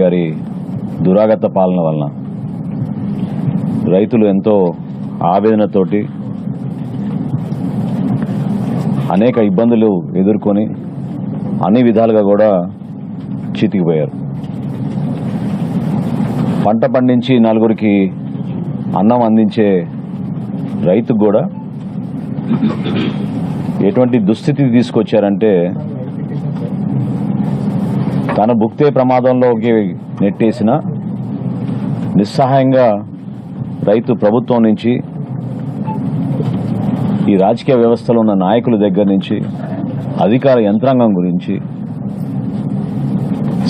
గారి దురాగత పాలన వలన రైతులు ఎంతో ఆవేదనతోటి అనేక ఇబ్బందులు ఎదుర్కొని అన్ని విధాలుగా కూడా చితికిపోయారు. పంట పండించి నలుగురికి అన్నం అందించే రైతుకు కూడా ఎటువంటి దుస్థితి తీసుకొచ్చారంటే తన భుక్తే ప్రమాదంలోకి నెట్టేసిన నిస్సహాయంగా రైతు ప్రభుత్వం నుంచి ఈ రాజకీయ వ్యవస్థలో ఉన్న నాయకుల దగ్గర నుంచి అధికార యంత్రాంగం గురించి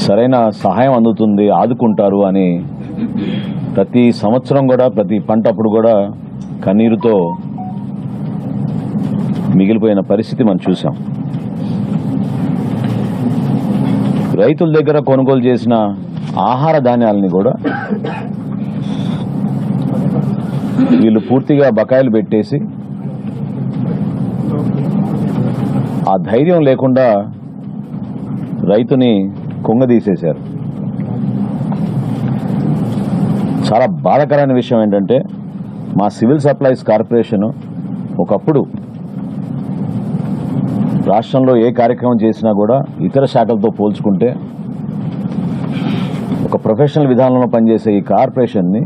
సరైన సహాయం అందుతుంది ఆదుకుంటారు అని ప్రతి సంవత్సరం కూడా ప్రతి పంట అప్పుడు కూడా కన్నీరుతో మిగిలిపోయిన పరిస్థితి మనం చూసాం రైతుల దగ్గర కొనుగోలు చేసిన ఆహార ధాన్యాలని కూడా వీళ్ళు పూర్తిగా బకాయిలు పెట్టేసి ఆ ధైర్యం లేకుండా రైతుని కుంగదీసేశారు. చాలా బాధాకరమైన విషయం ఏంటంటే మా సివిల్ సప్లైస్ కార్పొరేషన్ ఒకప్పుడు రాష్ట్రంలో ఏ కార్యక్రమం చేసినా కూడా ఇతర శాఖలతో పోల్చుకుంటే ఒక ప్రొఫెషనల్ విధానంలో పనిచేసే ఈ కార్పొరేషన్ని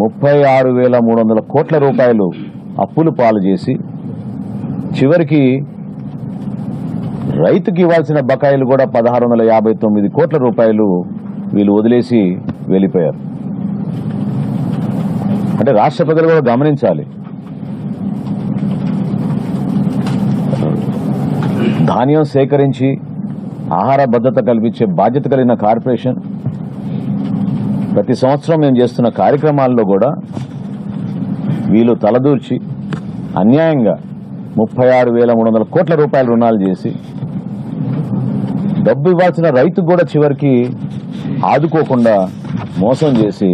ముప్పై ఆరు వేల మూడు వందల కోట్ల రూపాయలు అప్పులు పాలు చేసి చివరికి రైతుకి ఇవ్వాల్సిన బకాయిలు కూడా పదహారు వందల యాభై తొమ్మిది కోట్ల రూపాయలు వీళ్ళు వదిలేసి వెళ్ళిపోయారు. అంటే రాష్ట్ర ప్రజలు కూడా గమనించాలి. ధాన్యం సేకరించి ఆహార భద్రత కల్పించే బాధ్యత కలిగిన కార్పొరేషన్. ప్రతి సంవత్సరం మేము చేస్తున్న కార్యక్రమాల్లో కూడా వీళ్ళు తలదూర్చి అన్యాయంగా ముప్పై ఆరు వేల మూడు వందల కోట్ల రూపాయల రుణాలు చేసి డబ్బు ఇవ్వాల్సిన రైతు కూడా చివరికి ఆదుకోకుండా మోసం చేసి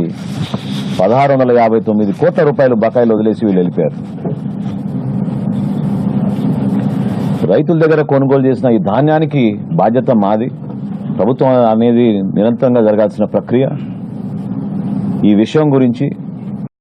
పదహారు వందల యాభై తొమ్మిది కోట్ల రూపాయలు బకాయిలు వదిలేసి వీళ్ళు వెళ్ళిపోయారు. రైతుల దగ్గర కొనుగోలు చేసిన ఈ ధాన్యానికి బాధ్యత మాది. ప్రభుత్వం అనేది నిరంతరంగా జరగాల్సిన ప్రక్రియ. ఈ విషయం గురించి